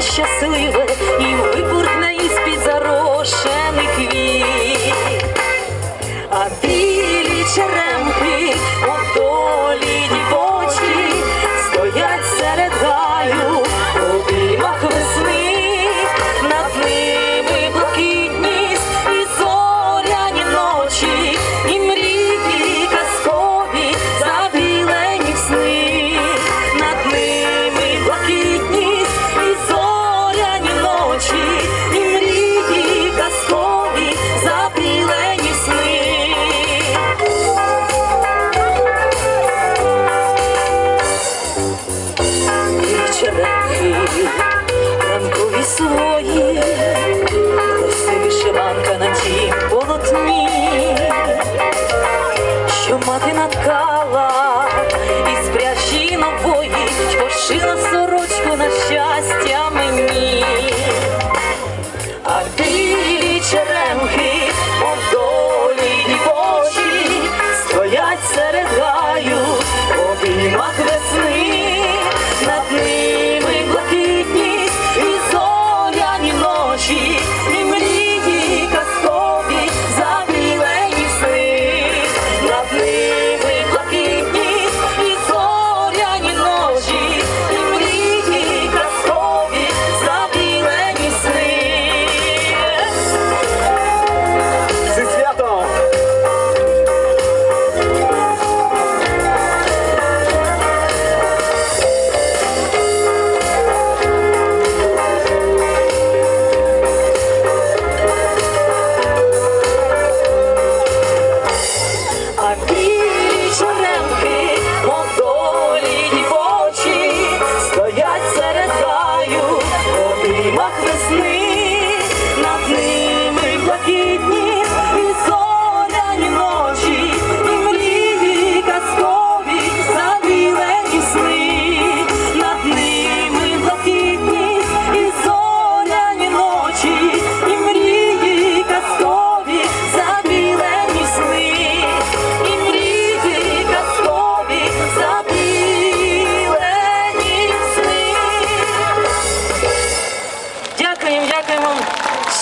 життя щасливе і викурне із під зарошених вій. А білі чере. Ранкові свої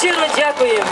Щиро дякую.